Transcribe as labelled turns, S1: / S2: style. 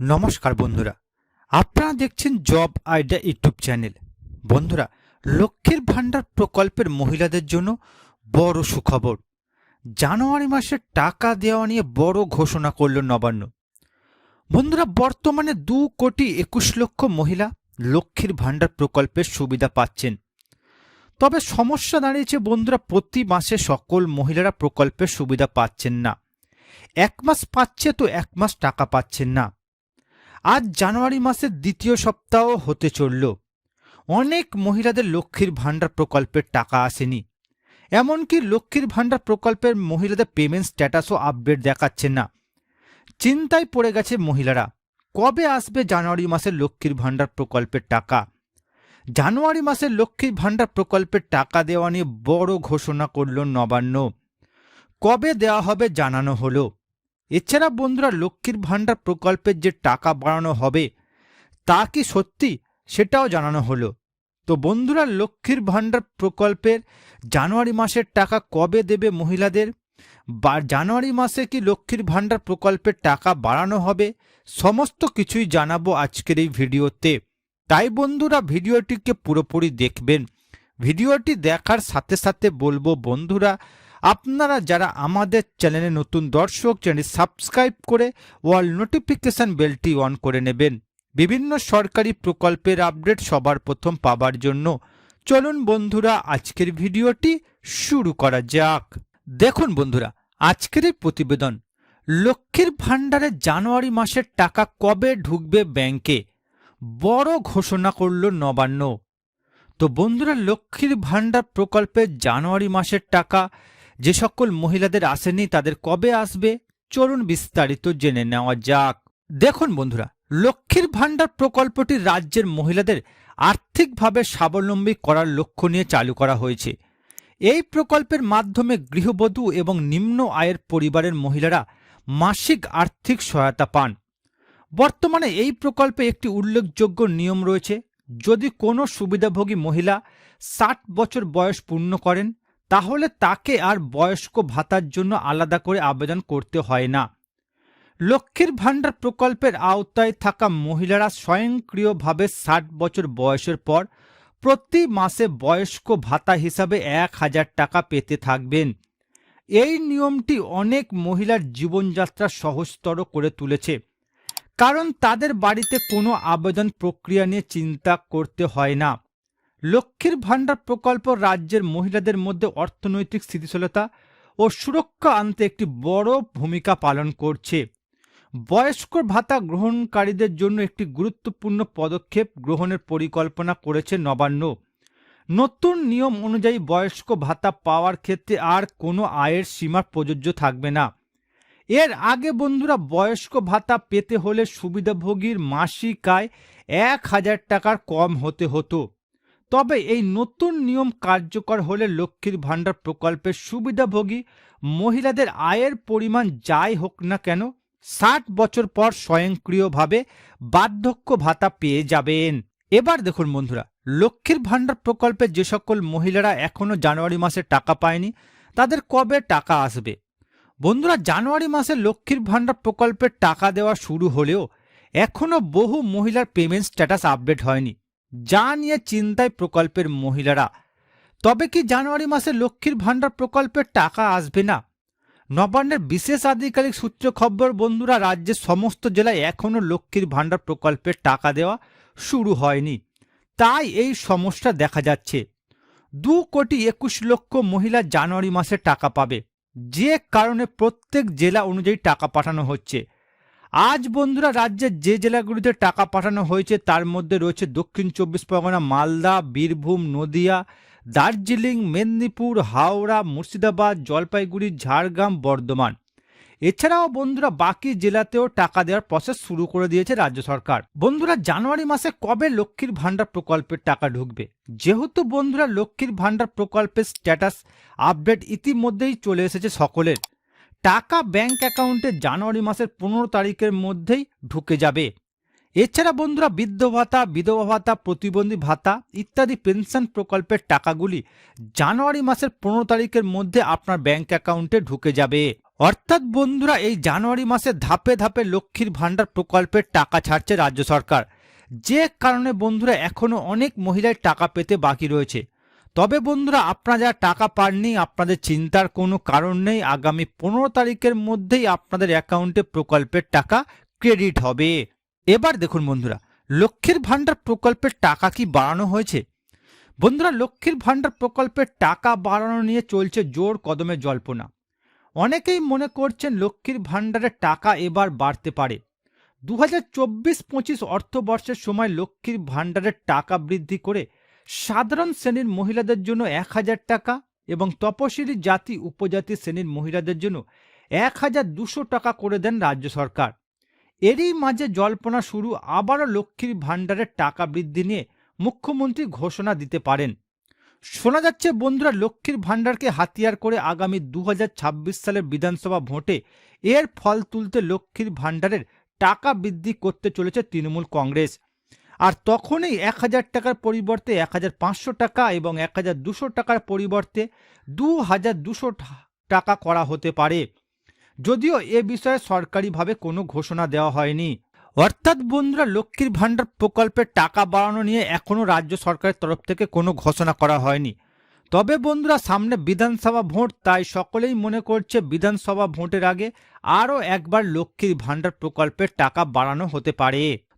S1: নমস্কার বন্ধুরা। আপনারা দেখছেন জব আইডিয়া ইউটিউব চ্যানেল। বন্ধুরা, লক্ষ্মীর ভাণ্ডার প্রকল্পের মহিলাদের জন্য বড় সুখবর। জানুয়ারি মাসে টাকা দেওয়া নিয়ে বড় ঘোষণা করল নবান্ন। বন্ধুরা, বর্তমানে দু কোটি একুশ লক্ষ মহিলা লক্ষ্মীর ভাণ্ডার প্রকল্পের সুবিধা পাচ্ছেন। তবে সমস্যা দাঁড়িয়েছে বন্ধুরা, প্রতি মাসে সকল মহিলারা প্রকল্পের সুবিধা পাচ্ছেন না। এক মাস পাচ্ছে তো এক মাস টাকা পাচ্ছেন না। আজ জানুয়ারি মাসের দ্বিতীয় সপ্তাহ হতে চলল। অনেক মহিলাদের লক্ষ্মীর ভাণ্ডার প্রকল্পের টাকা আসেনি। এমনকি লক্ষ্মীর ভাণ্ডার প্রকল্পের মহিলাদের পেমেন্ট স্ট্যাটাসও আপডেট দেখাচ্ছে না। চিন্তায় পড়ে গেছে মহিলারা, কবে আসবে জানুয়ারি মাসের লক্ষ্মীর ভাণ্ডার প্রকল্পের টাকা? জানুয়ারি মাসের লক্ষ্মীর ভাণ্ডার প্রকল্পের টাকা দেওয়া নিয়ে বড় ঘোষণা করল নবান্ন। কবে দেওয়া হবে জানানো হলো। এছাড়া বন্ধুরা লক্ষ্মীর ভাণ্ডার প্রকল্পের যে টাকা বাড়ানো হবে, তা কি সত্যি? সেটাও জানানো হলো। তো বন্ধুরা, লক্ষ্মীর ভাণ্ডার প্রকল্পের জানুয়ারি মাসের টাকা কবে দেবে মহিলাদের? বা জানুয়ারি মাসে কি লক্ষ্মীর ভাণ্ডার প্রকল্পের টাকা বাড়ানো হবে? সমস্ত কিছুই জানাব আজকের এই ভিডিওতে। তাই বন্ধুরা, ভিডিওটিকে পুরোপুরি দেখবেন। ভিডিওটি দেখার সাথে সাথে বলব বন্ধুরা আপনারা যারা আমাদের চ্যানেলে নতুন দর্শক চ্যানেল সাবস্ক্রাইব করে ওয়াল নোটিফিকেশন বেলটি অন করে নেবেন। বিভিন্ন সরকারি প্রকল্পের আপডেট সবার প্রথম পাবার জন্য। চলুন বন্ধুরা, আজকের ভিডিওটি শুরু করা যাক। দেখুন বন্ধুরা, আজকের প্রতিবেদন। লক্ষ্মীর ভাণ্ডারে জানুয়ারি মাসের টাকা কবে ঢুকবে ব্যাংকে? বড় ঘোষণা করল নবান্ন। তো বন্ধুরা, লক্ষ্মীর ভাণ্ডার প্রকল্পের জানুয়ারি মাসের টাকা যে সকল মহিলাদের আসেনি তাদের কবে আসবে? চলুন বিস্তারিত জেনে নেওয়া যাক। দেখুন বন্ধুরা, লক্ষ্মীর ভাণ্ডার প্রকল্পটি রাজ্যের মহিলাদের আর্থিকভাবে স্বাবলম্বী করার লক্ষ্য নিয়ে চালু করা হয়েছে। এই প্রকল্পের মাধ্যমে গৃহবধূ এবং নিম্ন আয়ের পরিবারের মহিলারা মাসিক আর্থিক সহায়তা পান। বর্তমানে এই প্রকল্পে একটি উল্লেখযোগ্য নিয়ম রয়েছে, যদি কোনো সুবিধাভোগী মহিলা ষাট বছর বয়স পূর্ণ করেন তাহলে তাকে আর বয়স্ক ভাতার জন্য আলাদা করে আবেদন করতে হয় না। লক্ষ্মীর ভাণ্ডার প্রকল্পের আওতায় থাকা মহিলারা স্বয়ংক্রিয়ভাবে ষাট বছর বয়সের পর প্রতি মাসে বয়স্ক ভাতা হিসাবে এক হাজার টাকা পেতে থাকবেন। এই নিয়মটি অনেক মহিলার জীবনযাত্রা সহজতর করে তুলেছে। কারণ তাদের বাড়িতে কোনো আবেদন প্রক্রিয়া নিয়ে চিন্তা করতে হয় না। লক্ষ্মীর ভাণ্ডার প্রকল্প রাজ্যের মহিলাদের মধ্যে অর্থনৈতিক স্থিতিশীলতা ও সুরক্ষা আনতে একটি বড় ভূমিকা পালন করছে। বয়স্ক ভাতা গ্রহণকারীদের জন্য একটি গুরুত্বপূর্ণ পদক্ষেপ গ্রহণের পরিকল্পনা করেছে নবান্ন। নতুন নিয়ম অনুযায়ী বয়স্ক ভাতা পাওয়ার ক্ষেত্রে আর কোনো আয়ের সীমা প্রযোজ্য থাকবে না। এর আগে বন্ধুরা বয়স্ক ভাতা পেতে হলে সুবিধাভোগীর মাসিক আয় এক হাজার টাকার কম হতে হতো। তবে এই নতুন নিয়ম কার্যকর হলে লক্ষ্মীর ভাণ্ডার প্রকল্পের সুবিধাভোগী মহিলাদের আয়ের পরিমাণ যাই হোক না কেন ষাট বছর পর স্বয়ংক্রিয়ভাবে বার্ধক্য ভাতা পেয়ে যাবেন। এবার দেখুন বন্ধুরা, লক্ষ্মীর ভাণ্ডার প্রকল্পে যে সকল মহিলারা এখনও জানুয়ারি মাসে টাকা পায়নি, তাদের কবে টাকা আসবে? বন্ধুরা, জানুয়ারি মাসে লক্ষ্মীর ভাণ্ডার প্রকল্পের টাকা দেওয়া শুরু হলেও এখনও বহু মহিলার পেমেন্ট স্ট্যাটাস আপডেট হয়নি। যা নিয়ে চিন্তায় প্রকল্পের মহিলারা, তবে কি জানুয়ারি মাসে লক্ষ্মীর ভাণ্ডার প্রকল্পের টাকা আসবে না? নবান্নের বিশেষ আধিকারিক সূত্র খবর, বন্ধুরা, রাজ্যের সমস্ত জেলায় এখনও লক্ষ্মীর ভাণ্ডার প্রকল্পের টাকা দেওয়া শুরু হয়নি। তাই এই সমস্যা দেখা যাচ্ছে। দু কোটি একুশ লক্ষ মহিলা জানুয়ারি মাসে টাকা পাবে। যে কারণে প্রত্যেক জেলা অনুযায়ী টাকা পাঠানো হচ্ছে। আজ বন্ধুরা রাজ্যের যে জেলাগুলিতে টাকা পাঠানো হয়েছে, তার মধ্যে রয়েছে দক্ষিণ চব্বিশ পরগনা, মালদা, বীরভূম, নদিয়া, দার্জিলিং, মেদিনীপুর, হাওড়া, মুর্শিদাবাদ, জলপাইগুড়ি, ঝাড়গ্রাম, বর্ধমান। এছাড়াও বন্ধুরা বাকি জেলাতেও টাকা দেওয়ার প্রসেস শুরু করে দিয়েছে রাজ্য সরকার। বন্ধুরা জানুয়ারি মাসে কবে লক্ষ্মীর ভাণ্ডার প্রকল্পের টাকা ঢুকবে? যেহেতু বন্ধুরা লক্ষ্মীর ভাণ্ডার প্রকল্পের স্ট্যাটাস আপডেট ইতিমধ্যেই চলে এসেছে সকলের। টাকা ব্যাংক অ্যাকাউন্টে জানুয়ারি মাসের পনেরো তারিখের মধ্যেই ঢুকে যাবে। এছাড়া বন্ধুরা, বৃদ্ধ ভাতা, বিধবা ভাতা, প্রতিবন্ধী ভাতা ইত্যাদি পেনশন প্রকল্পের টাকাগুলি জানুয়ারি মাসের পনেরো তারিখের মধ্যে আপনার ব্যাংক অ্যাকাউন্টে ঢুকে যাবে। অর্থাৎ বন্ধুরা, এই জানুয়ারি মাসে ধাপে ধাপে লক্ষ্মীর ভাণ্ডার প্রকল্পের টাকা ছাড়ছে রাজ্য সরকার। যে কারণে বন্ধুরা, এখনও অনেক মহিলার টাকা পেতে বাকি রয়েছে। তবে বন্ধুরা, আপনারা যারা টাকা পাননি, আপনাদের চিন্তার কোনো কারণ নেই। আগামী পনেরো তারিখের মধ্যেই আপনাদের অ্যাকাউন্টে প্রকল্পের টাকা ক্রেডিট হবে। এবার দেখুন বন্ধুরা, লক্ষ্মীর ভাণ্ডার প্রকল্পের টাকা কি বাড়ানো হয়েছে? বন্ধুরা, লক্ষ্মীর ভাণ্ডার প্রকল্পের টাকা বাড়ানো নিয়ে চলছে জোর কদমে জল্পনা। অনেকেই মনে করছেন লক্ষ্মীর ভাণ্ডারের টাকা এবার বাড়তে পারে। দু হাজার চব্বিশ পঁচিশ অর্থবর্ষের সময় লক্ষ্মীর ভাণ্ডারের টাকা বৃদ্ধি করে সাধারণ শ্রেণির মহিলাদের জন্য এক হাজার টাকা এবং তপশিলি জাতি উপজাতি শ্রেণির মহিলাদের জন্য এক হাজার দুশো টাকা করে দেন রাজ্য সরকার। এরই মাঝে জল্পনা শুরু আবারও লক্ষ্মীর ভাণ্ডারের টাকা বৃদ্ধি নিয়ে মুখ্যমন্ত্রী ঘোষণা দিতে পারেন। শোনা যাচ্ছে, বন্ধুরা, লক্ষ্মীর ভাণ্ডারকে হাতিয়ার করে আগামী দু হাজার ছাব্বিশ সালের বিধানসভা ভোটে এর ফল তুলতে লক্ষ্মীর ভাণ্ডারের টাকা বৃদ্ধি করতে চলেছে তৃণমূল কংগ্রেস। আর তখনই এক হাজার টাকার পরিবর্তে এক হাজার পাঁচশো টাকা এবং এক হাজার দুশো টাকার পরিবর্তে দু হাজার দুশো টাকা করা হতে পারে। যদিও এ বিষয়ে সরকারিভাবে কোনো ঘোষণা দেওয়া হয়নি। অর্থাৎ বন্ধুরা, লক্ষ্মীর ভাণ্ডার প্রকল্পের টাকা বাড়ানো নিয়ে এখনও রাজ্য সরকারের তরফ থেকে কোনো ঘোষণা করা হয়নি। তবে বন্ধুরা, সামনে বিধানসভা ভোট, তাই সকলেই মনে করছে বিধানসভা ভোটের আগে আরও একবার লক্ষ্মীর ভাণ্ডার প্রকল্পের টাকা বাড়ানো হতে পারে।